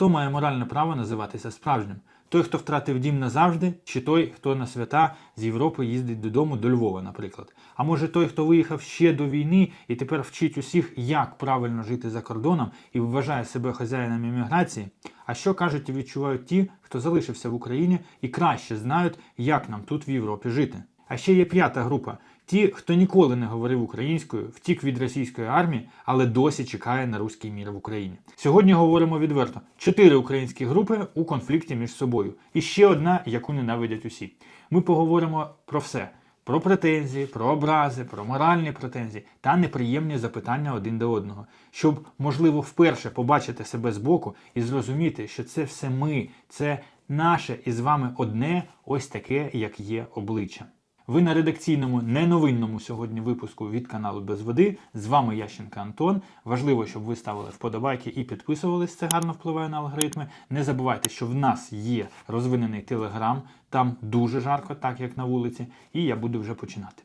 Хто має моральне право називатися справжнім? Той, хто втратив дім назавжди, чи той, хто на свята з Європи їздить додому до Львова, наприклад. А може той, хто виїхав ще до війни і тепер вчить усіх, як правильно жити за кордоном і вважає себе хазяїном імміграції? А що кажуть і відчувають ті, хто залишився в Україні і краще знають, як нам тут в Європі жити? А ще є п'ята група. Ті, хто ніколи не говорив українською, втік від російської армії, але досі чекає на руський мір в Україні. Сьогодні говоримо відверто: чотири українські групи у конфлікті між собою, і ще одна, яку ненавидять усі. Ми поговоримо про все: про претензії, про образи, про моральні претензії та неприємні запитання один до одного, щоб, можливо, вперше побачити себе збоку і зрозуміти, що це все ми, це наше і з вами одне, ось таке, як є обличчя. Ви на редакційному неновинному сьогодні випуску від каналу Без води. З вами Ященка Антон. Важливо, щоб ви ставили вподобайки і підписувались. Це гарно впливає на алгоритми. Не забувайте, що в нас є розвинений телеграм. Там дуже жарко, так як на вулиці, і я буду вже починати.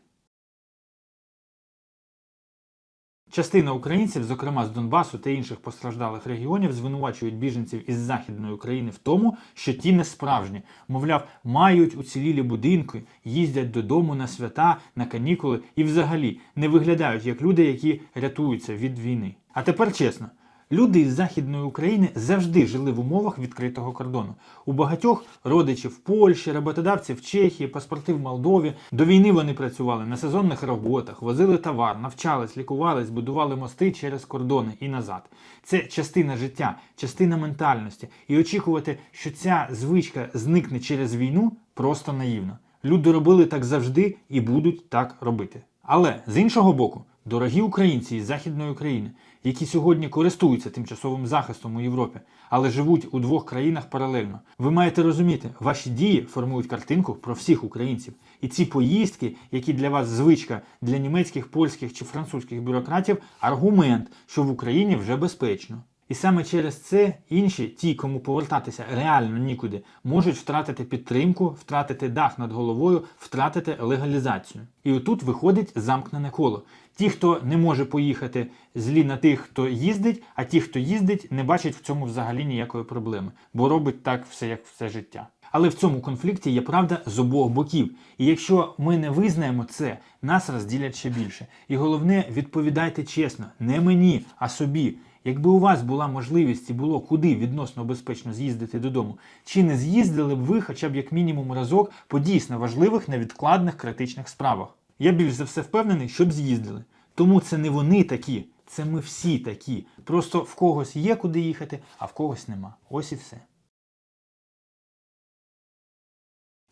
Частина українців, зокрема з Донбасу та інших постраждалих регіонів, звинувачують біженців із Західної України в тому, що ті не справжні. Мовляв, мають уцілілі будинки, їздять додому на свята, на канікули і взагалі не виглядають як люди, які рятуються від війни. А тепер чесно. Люди із Західної України завжди жили в умовах відкритого кордону. У багатьох родичів Польщі, роботодавці в Чехії, паспорти в Молдові. До війни вони працювали на сезонних роботах, возили товар, навчались, лікувались, будували мости через кордони і назад. Це частина життя, частина ментальності. І очікувати, що ця звичка зникне через війну, просто наївно. Люди робили так завжди і будуть так робити. Але з іншого боку, дорогі українці із Західної України, які сьогодні користуються тимчасовим захистом у Європі, але живуть у двох країнах паралельно, ви маєте розуміти, ваші дії формують картинку про всіх українців. І ці поїздки, які для вас звичка для німецьких, польських чи французьких бюрократів, аргумент, що в Україні вже безпечно. І саме через це інші, ті, кому повертатися реально нікуди, можуть втратити підтримку, втратити дах над головою, втратити легалізацію. І отут виходить замкнене коло. Ті, хто не може поїхати, злі на тих, хто їздить, а ті, хто їздить, не бачать в цьому взагалі ніякої проблеми, бо робить так все як все життя. Але в цьому конфлікті є правда з обох боків. І якщо ми не визнаємо це, нас розділять ще більше. І головне, відповідайте чесно, не мені, а собі. Якби у вас була можливість і було куди відносно безпечно з'їздити додому, чи не з'їздили б ви хоча б як мінімум разок по дійсно важливих невідкладних критичних справах? Я більш за все впевнений, щоб з'їздили. Тому це не вони такі, це ми всі такі. Просто в когось є куди їхати, а в когось нема. Ось і все.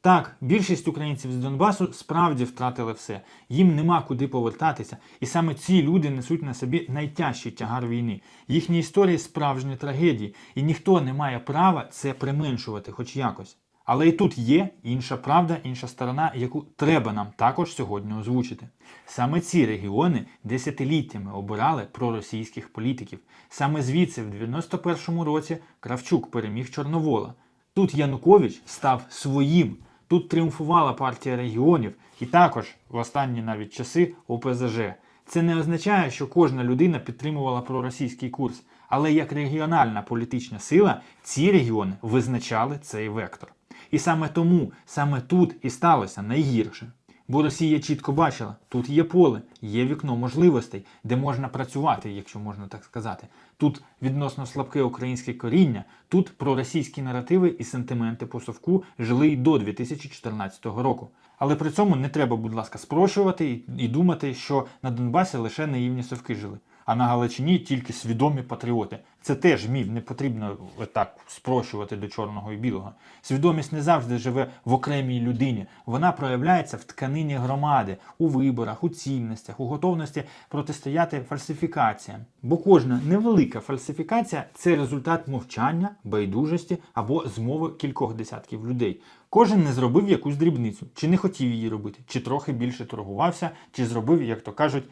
Так, більшість українців з Донбасу справді втратили все. Їм нема куди повертатися. І саме ці люди несуть на собі найтяжчий тягар війни. Їхні історії справжні трагедії, і ніхто не має права це применшувати, хоч якось. Але і тут є інша правда, інша сторона, яку треба нам також сьогодні озвучити. Саме ці регіони десятиліттями обирали проросійських політиків. Саме звідси, в 91-му році, Кравчук переміг Чорновола. Тут Янукович став своїм. Тут тріумфувала партія регіонів і також в останні навіть часи ОПЗЖ. Це не означає, що кожна людина підтримувала проросійський курс, але як регіональна політична сила ці регіони визначали цей вектор. І саме тому, саме тут і сталося найгірше. Бо Росія чітко бачила, тут є поле, є вікно можливостей, де можна працювати, якщо можна так сказати. Тут відносно слабке українське коріння, тут проросійські наративи і сентименти по совку жили й до 2014 року. Але при цьому не треба, будь ласка, спрощувати і, думати, що на Донбасі лише наївні совки жили. А на Галичині тільки свідомі патріоти. Це теж міф, не потрібно так спрощувати до чорного і білого. Свідомість не завжди живе в окремій людині. Вона проявляється в тканині громади, у виборах, у цінностях, у готовності протистояти фальсифікаціям. Бо кожна невелика фальсифікація це результат мовчання, байдужості або змови кількох десятків людей. Кожен не зробив якусь дрібницю, чи не хотів її робити, чи трохи більше торгувався, чи зробив, як то кажуть,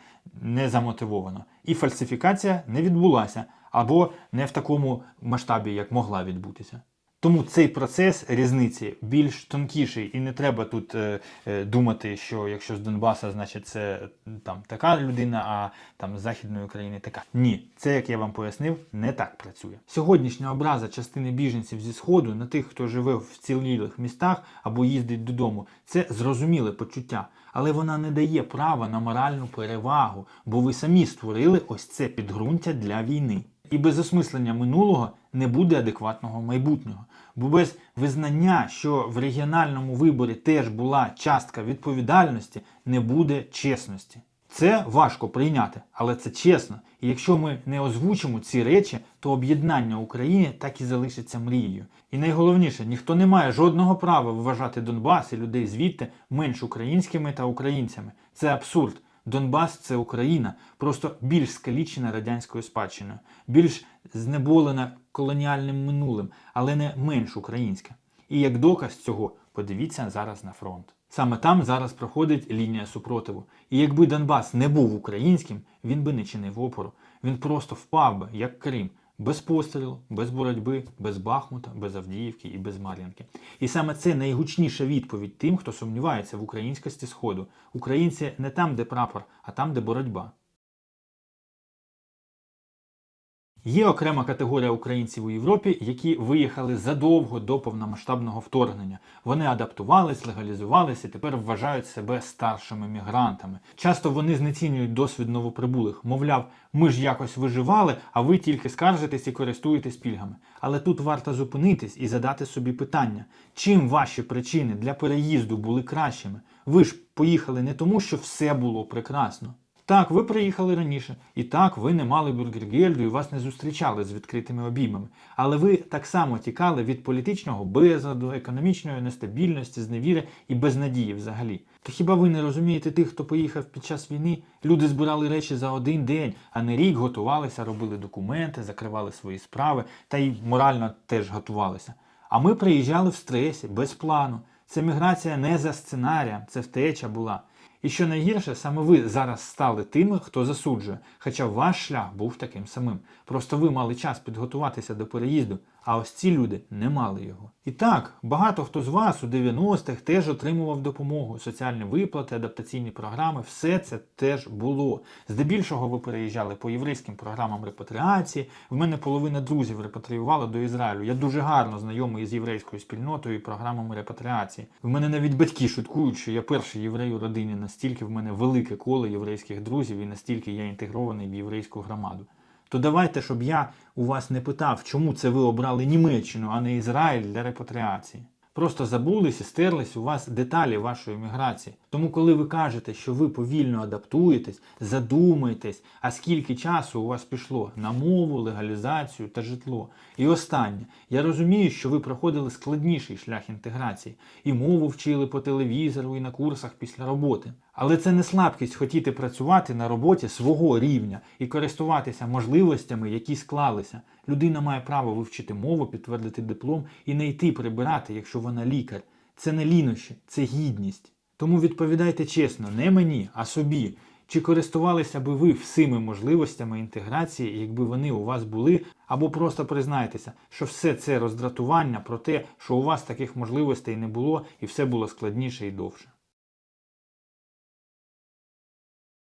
незамотивовано. І фальсифікація не відбулася або не в такому масштабі, як могла відбутися. Тому цей процес різниці більш тонкіший, і не треба тут е, е, думати, що якщо з Донбаса, значить це там така людина, а там з Західної України така. Ні, це, як я вам пояснив, не так працює. Сьогоднішня образа частини біженців зі сходу на тих, хто живе в цілілих містах або їздить додому, це зрозуміле почуття. Але вона не дає права на моральну перевагу, бо ви самі створили ось це підґрунтя для війни. І без осмислення минулого не буде адекватного майбутнього. Бо без визнання, що в регіональному виборі теж була частка відповідальності, не буде чесності. Це важко прийняти, але це чесно. І якщо ми не озвучимо ці речі, то об'єднання України так і залишиться мрією. І найголовніше, ніхто не має жодного права вважати Донбас і людей звідти менш українськими та українцями. Це абсурд. Донбас це Україна, просто більш скалічена радянською спадщиною, більш знеболена колоніальним минулим, але не менш українська. І як доказ цього, подивіться зараз на фронт. Саме там зараз проходить лінія супротиву. І якби Донбас не був українським, він би не чинив опору. Він просто впав би, як Крим, без пострілу, без боротьби, без Бахмута, без Авдіївки і без Мар'їнки. І саме це найгучніша відповідь тим, хто сумнівається в українськості Сходу. Українці не там, де прапор, а там, де боротьба. Є окрема категорія українців у Європі, які виїхали задовго до повномасштабного вторгнення. Вони адаптувались, легалізувалися і тепер вважають себе старшими мігрантами. Часто вони знецінюють досвід новоприбулих. Мовляв, ми ж якось виживали, а ви тільки скаржитесь і користуєтесь пільгами. Але тут варто зупинитись і задати собі питання: чим ваші причини для переїзду були кращими? Ви ж поїхали не тому, що все було прекрасно. Так, ви приїхали раніше, і так, ви не мали бюргергельду і вас не зустрічали з відкритими обіймами. Але ви так само тікали від політичного безладу, економічної нестабільності, зневіри і безнадії взагалі. То хіба ви не розумієте тих, хто поїхав під час війни? Люди збирали речі за один день, а не рік готувалися, робили документи, закривали свої справи та й морально теж готувалися. А ми приїжджали в стресі, без плану. Це міграція не за сценарієм, це втеча була. І що найгірше, саме ви зараз стали тими, хто засуджує, хоча ваш шлях був таким самим. Просто ви мали час підготуватися до переїзду, а ось ці люди не мали його. І так, багато хто з вас у 90-х теж отримував допомогу, соціальні виплати, адаптаційні програми, все це теж було. Здебільшого ви переїжджали по єврейським програмам репатріації. В мене половина друзів репатріювала до Ізраїлю. Я дуже гарно знайомий з єврейською спільнотою і програмами репатріації. В мене навіть батьки шуткують, що я перший єврей у родині, настільки в мене велике коло єврейських друзів і настільки я інтегрований в єврейську громаду. То давайте, щоб я у вас не питав, чому це ви обрали Німеччину, а не Ізраїль для репатріації. Просто забулись і стерлись у вас деталі вашої міграції. Тому, коли ви кажете, що ви повільно адаптуєтесь, задумайтесь, а скільки часу у вас пішло на мову, легалізацію та житло. І останнє, я розумію, що ви проходили складніший шлях інтеграції, і мову вчили по телевізору і на курсах після роботи. Але це не слабкість хотіти працювати на роботі свого рівня і користуватися можливостями, які склалися. Людина має право вивчити мову, підтвердити диплом і не йти прибирати, якщо вона лікар. Це не лінощі, це гідність. Тому відповідайте чесно, не мені, а собі. Чи користувалися би ви всіми можливостями інтеграції, якби вони у вас були, або просто признайтеся, що все це роздратування про те, що у вас таких можливостей не було і все було складніше і довше.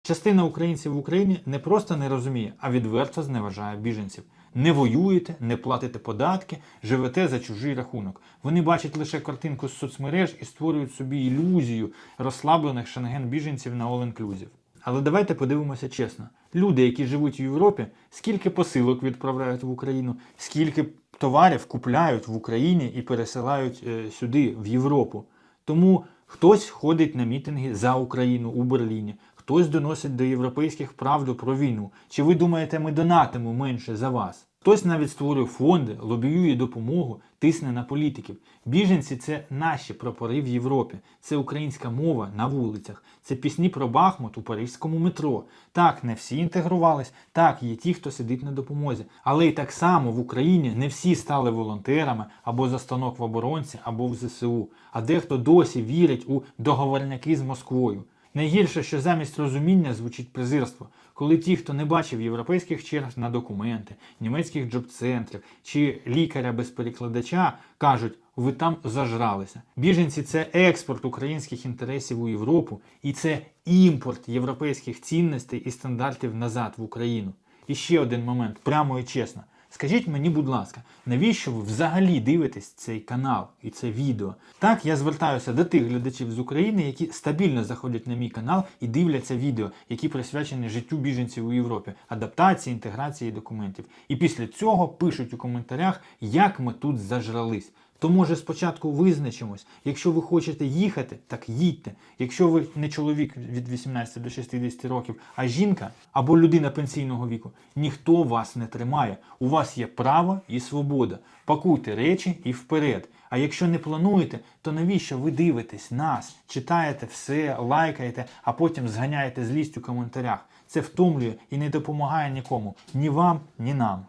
Частина українців в Україні не просто не розуміє, а відверто зневажає біженців. Не воюєте, не платите податки, живете за чужий рахунок. Вони бачать лише картинку з соцмереж і створюють собі ілюзію розслаблених шенген-біженців на all-inclusive. Але давайте подивимося чесно. Люди, які живуть в Європі, скільки посилок відправляють в Україну, скільки товарів купляють в Україні і пересилають е, сюди, в Європу. Тому хтось ходить на мітинги за Україну у Берліні, хтось доносить до європейських правду про війну. Чи ви думаєте, ми донатимо менше за вас? Хтось навіть створює фонди, лобіює допомогу, тисне на політиків. Біженці це наші прапори в Європі, це українська мова на вулицях, це пісні про Бахмут у паризькому метро. Так, не всі інтегрувались, так, є ті, хто сидить на допомозі. Але і так само в Україні не всі стали волонтерами або за станок в оборонці, або в ЗСУ. А дехто досі вірить у договорняки з Москвою. Найгірше, що замість розуміння звучить презирство, коли ті, хто не бачив європейських черг на документи, німецьких джоб-центрів чи лікаря без перекладача, кажуть, ви там зажралися. Біженці це експорт українських інтересів у Європу, і це імпорт європейських цінностей і стандартів назад в Україну. І ще один момент, прямо і чесно. Скажіть мені, будь ласка, навіщо ви взагалі дивитесь цей канал і це відео? Так, я звертаюся до тих глядачів з України, які стабільно заходять на мій канал і дивляться відео, які присвячені життю біженців у Європі, адаптації, інтеграції документів. І після цього пишуть у коментарях, як ми тут зажрались. То може спочатку визначимось. Якщо ви хочете їхати, так їдьте. Якщо ви не чоловік від 18 до 60 років, а жінка або людина пенсійного віку, ніхто вас не тримає. У вас є право і свобода. Пакуйте речі і вперед. А якщо не плануєте, то навіщо ви дивитесь нас, читаєте все, лайкаєте, а потім зганяєте злість у коментарях? Це втомлює і не допомагає нікому, ні вам, ні нам.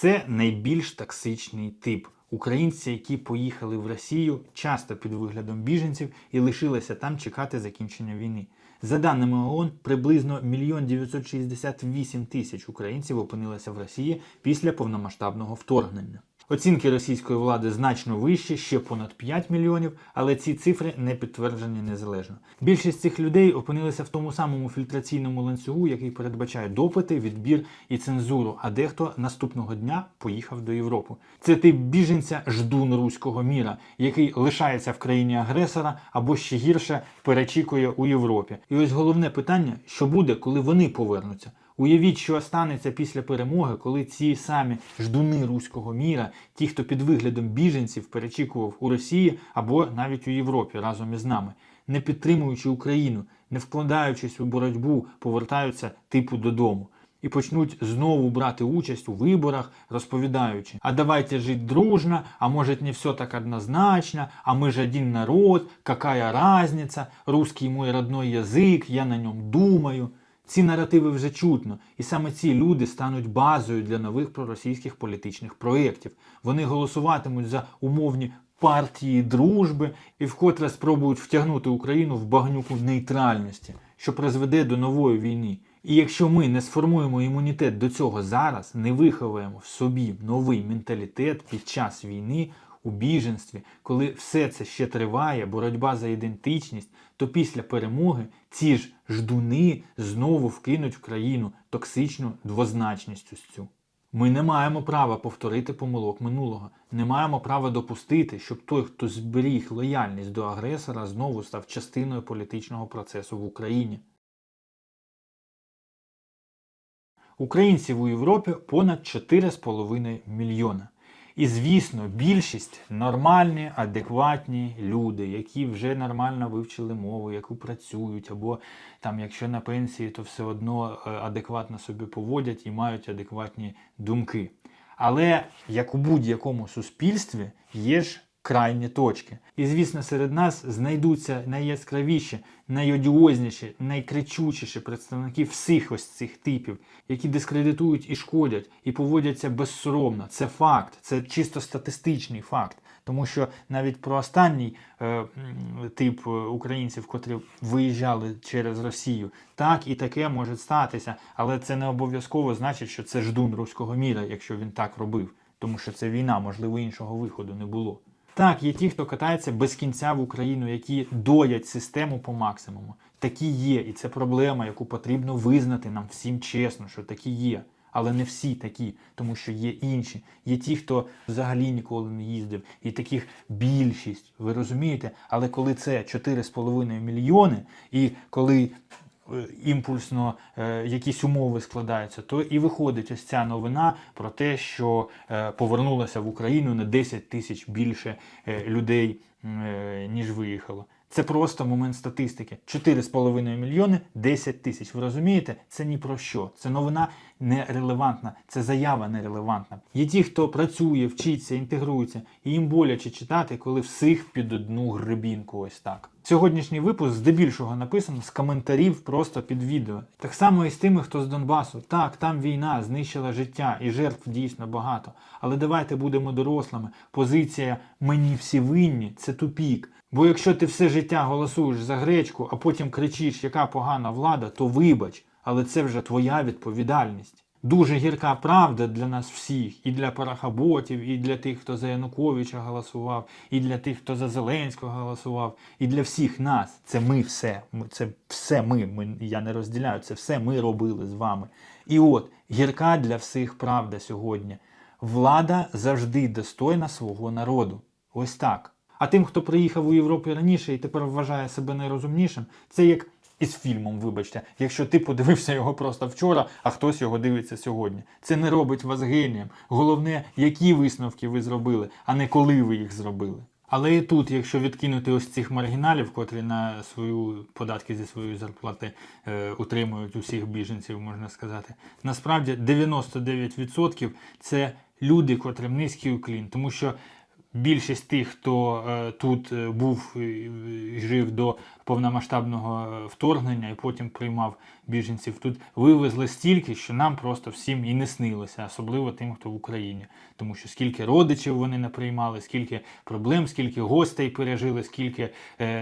Це найбільш токсичний тип. Українці, які поїхали в Росію, часто під виглядом біженців і лишилися там чекати закінчення війни. За даними ООН, приблизно 1 968 тисяч українців опинилися в Росії після повномасштабного вторгнення. Оцінки російської влади значно вищі, ще понад 5 мільйонів, але ці цифри не підтверджені незалежно. Більшість цих людей опинилися в тому самому фільтраційному ланцюгу, який передбачає допити, відбір і цензуру, а дехто наступного дня поїхав до Європи. Це тип біженця ждун руського міра, який лишається в країні агресора або ще гірше перечікує у Європі. І ось головне питання: що буде, коли вони повернуться? Уявіть, що станеться після перемоги, коли ці самі ждуни руського міра, ті, хто під виглядом біженців перечікував у Росії або навіть у Європі разом із нами, не підтримуючи Україну, не вкладаючись у боротьбу, повертаються типу додому. І почнуть знову брати участь у виборах, розповідаючи: а давайте жити дружно, а може не все так однозначно, а ми ж один народ, какая разница, русский мой родной язик, я на ньому думаю. Ці наративи вже чутно, і саме ці люди стануть базою для нових проросійських політичних проєктів. Вони голосуватимуть за умовні партії дружби і вкотре спробують втягнути Україну в багнюку нейтральності, що призведе до нової війни. І якщо ми не сформуємо імунітет до цього зараз, не виховуємо в собі новий менталітет під час війни, у біженстві, коли все це ще триває, боротьба за ідентичність, то після перемоги ці ж ждуни знову вкинуть в країну токсичну двозначність ось цю. Ми не маємо права повторити помилок минулого, не маємо права допустити, щоб той, хто зберіг лояльність до агресора, знову став частиною політичного процесу в Україні. Українців у Європі понад 4,5 мільйона. І звісно, більшість нормальні, адекватні люди, які вже нормально вивчили мову, яку працюють, або там, якщо на пенсії, то все одно е, адекватно собі поводять і мають адекватні думки. Але як у будь-якому суспільстві є ж крайні точки. І звісно, серед нас знайдуться найяскравіші, найодіозніші, найкричучіші представники всіх ось цих типів, які дискредитують і шкодять, і поводяться безсоромно. Це факт, це чисто статистичний факт. Тому що навіть про останній е, тип е, українців, котрі виїжджали через Росію, так і таке може статися, але це не обов'язково значить, що це ждун руського міра, якщо він так робив, тому що це війна, можливо, іншого виходу не було. Так, є ті, хто катається без кінця в Україну, які доять систему по максимуму. Такі є, і це проблема, яку потрібно визнати нам всім чесно, що такі є. Але не всі такі, тому що є інші. Є ті, хто взагалі ніколи не їздив, і таких більшість. Ви розумієте? Але коли це 4,5 мільйони, і коли імпульсно е, якісь умови складаються, то і виходить ось ця новина про те, що е, повернулося в Україну на 10 тисяч більше е, людей, е, ніж виїхало. Це просто момент статистики. 4,5 мільйони, 10 тисяч. Ви розумієте? Це ні про що. Це новина нерелевантна, це заява нерелевантна. Є ті, хто працює, вчиться, інтегрується, і їм боляче читати, коли всіх під одну гребінку ось так. Сьогоднішній випуск здебільшого написано з коментарів просто під відео. Так само і з тими, хто з Донбасу. Так, там війна знищила життя і жертв дійсно багато. Але давайте будемо дорослими. Позиція мені всі винні це тупік. Бо якщо ти все життя голосуєш за гречку, а потім кричиш, яка погана влада, то вибач, але це вже твоя відповідальність. Дуже гірка правда для нас всіх, і для парахаботів, і для тих, хто за Януковича голосував, і для тих, хто за Зеленського голосував, і для всіх нас. Це ми все. Це все ми. ми. Я не розділяю, це все ми робили з вами. І от гірка для всіх правда сьогодні. Влада завжди достойна свого народу. Ось так. А тим, хто приїхав у Європу раніше і тепер вважає себе найрозумнішим, це як із фільмом, вибачте, якщо ти подивився його просто вчора, а хтось його дивиться сьогодні. Це не робить вас генієм. Головне, які висновки ви зробили, а не коли ви їх зробили. Але і тут, якщо відкинути ось цих маргіналів, котрі на свою податки зі своєї зарплати е, утримують усіх біженців, можна сказати, насправді 99% це люди, котрим низький уклін, тому що більшість тих, хто е, тут е, був жив до повномасштабного е, вторгнення і потім приймав біженців, тут вивезли стільки, що нам просто всім і не снилося, особливо тим, хто в Україні. Тому що скільки родичів вони не приймали, скільки проблем, скільки гостей пережили, скільки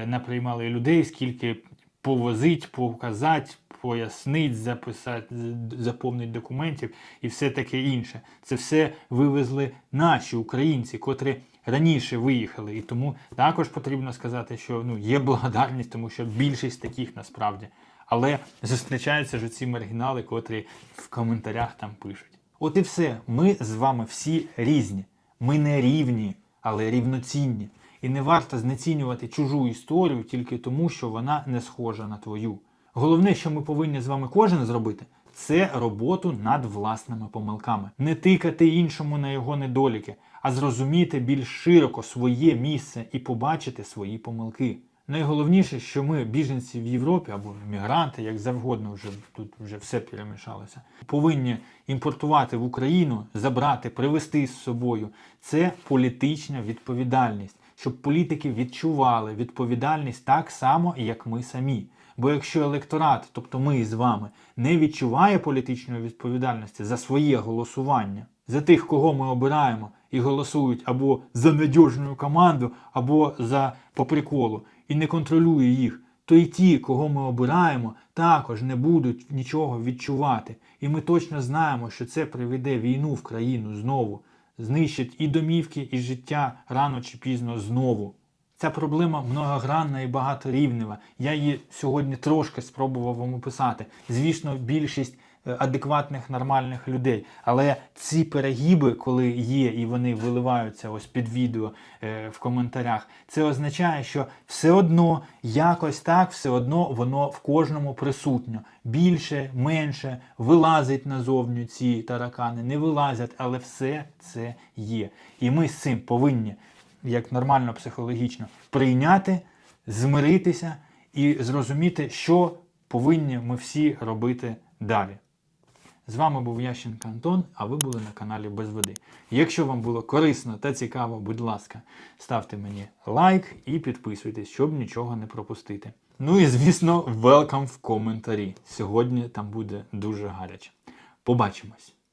наприймали людей, скільки повозить, показати, пояснить, записати, заповнить документів і все таке інше. Це все вивезли наші українці, котрі раніше виїхали. І тому також потрібно сказати, що ну, є благодарність, тому що більшість таких насправді. Але зустрічаються ж ці маргінали, котрі в коментарях там пишуть. От і все. Ми з вами всі різні. Ми не рівні, але рівноцінні. І не варто знецінювати чужу історію тільки тому, що вона не схожа на твою. Головне, що ми повинні з вами кожен зробити, це роботу над власними помилками. Не тикати іншому на його недоліки, а зрозуміти більш широко своє місце і побачити свої помилки. Найголовніше, що ми, біженці в Європі або мігранти, як завгодно, вже тут вже все перемішалося, повинні імпортувати в Україну, забрати, привезти з собою. Це політична відповідальність, щоб політики відчували відповідальність так само, як ми самі. Бо якщо електорат, тобто ми з вами, не відчуває політичної відповідальності за своє голосування, за тих, кого ми обираємо, і голосують або за надіжну команду, або за по приколу, і не контролює їх, то і ті, кого ми обираємо, також не будуть нічого відчувати. І ми точно знаємо, що це приведе війну в країну знову, знищить і домівки, і життя рано чи пізно знову. Ця проблема многогранна і багаторівнева. Я її сьогодні трошки спробував вам описати. Звісно, більшість е, адекватних нормальних людей. Але ці перегіби, коли є і вони виливаються ось під відео е, в коментарях, це означає, що все одно якось так, все одно воно в кожному присутньо. Більше, менше, вилазить назовню ці таракани, не вилазять, але все це є. І ми з цим повинні як нормально психологічно прийняти, змиритися і зрозуміти, що повинні ми всі робити далі. З вами був Ященко Антон, а ви були на каналі Без Води. Якщо вам було корисно та цікаво, будь ласка, ставте мені лайк і підписуйтесь, щоб нічого не пропустити. Ну і звісно, велкам в коментарі. Сьогодні там буде дуже гаряче. Побачимось!